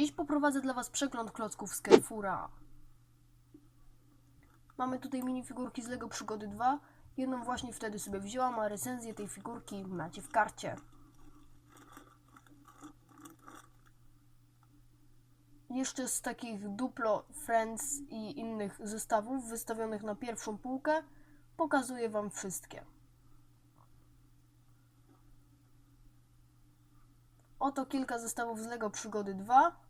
Dziś poprowadzę dla Was przegląd klocków z Carrefoura. Mamy tutaj minifigurki z LEGO Przygody 2. Jedną właśnie wtedy sobie wzięłam, a recenzję tej figurki macie w karcie. Jeszcze z takich Duplo, Friends i innych zestawów wystawionych na pierwszą półkę pokazuję Wam wszystkie. Oto kilka zestawów z LEGO Przygody 2.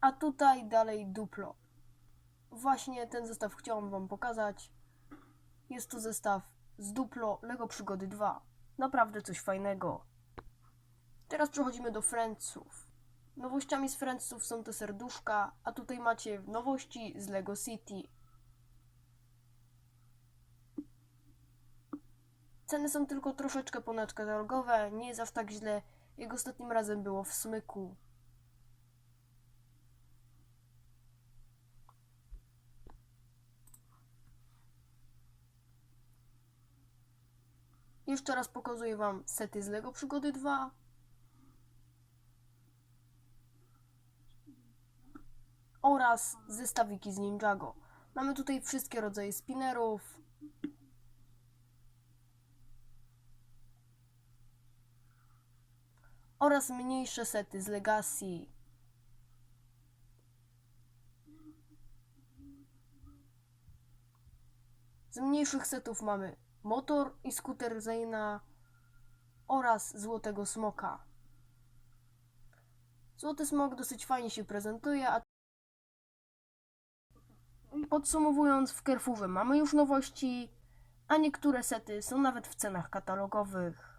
A tutaj dalej Duplo. Właśnie ten zestaw chciałam Wam pokazać. Jest to zestaw z Duplo LEGO Przygody 2. Naprawdę coś fajnego. Teraz przechodzimy do Friendsów. Nowościami z Friendsów są te serduszka, a tutaj macie nowości z LEGO City. Ceny są tylko troszeczkę ponadkatalogowe, nie jest aż tak źle, jak ostatnim razem było w Smyku. Jeszcze raz pokazuję Wam sety z LEGO Przygody 2. Oraz zestawiki z Ninjago. Mamy tutaj wszystkie rodzaje spinnerów. Oraz mniejsze sety z Legacy. Z mniejszych setów mamy motor i skuter Zayna oraz Złotego Smoka. Złoty Smok dosyć fajnie się prezentuje, a podsumowując w Carrefourze mamy już nowości, a niektóre sety są nawet w cenach katalogowych.